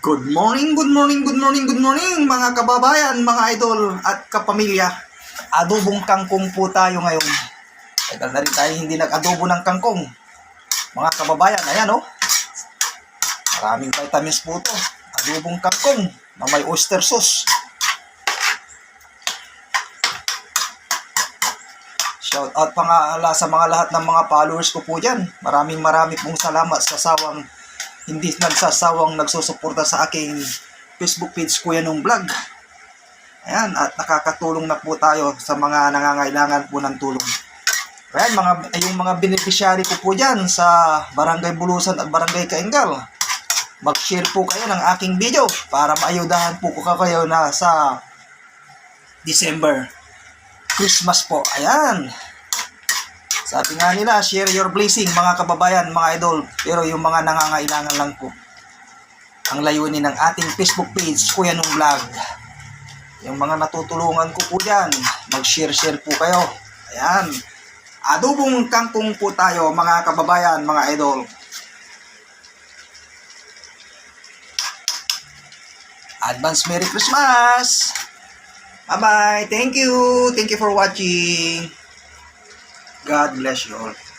Good morning, good morning, good morning, good morning mga kababayan, mga idol at kapamilya. Adobong kangkong po tayo ngayon. Tagal na rin tayo hindi nag-adobo ng kangkong. Mga kababayan, ayan oh. Maraming vitamins po to. Adobong kangkong na may oyster sauce. Shout out pa nga sa mga lahat ng mga followers ko po dyan. Maraming maraming pong salamat sa sawang hindi nagsasawang nagsusuporta sa aking Facebook page Kuya Nung Vlog. Ayan, at nakakatulong na po tayo sa mga nangangailangan po ng tulong. Ayan, mga, yung mga beneficiary ko po dyan sa Barangay Bulusan at Barangay Kaingal. Mag-share po kayo ng aking video para maayudahan po ko kayo na sa December. Christmas po. Ayan. Sabi nga nila, share your blessing mga kababayan, mga idol. Pero yung mga nangangailangan lang po. Ang layunin ng ating Facebook page, Kuya Nung Vlog. Yung mga natutulungan ko po dyan, mag-share-share po kayo. Ayan. Adobong kangkong po tayo, mga kababayan, mga idol. Advance Merry Christmas! Bye-bye! Thank you! Thank you for watching! God bless you all.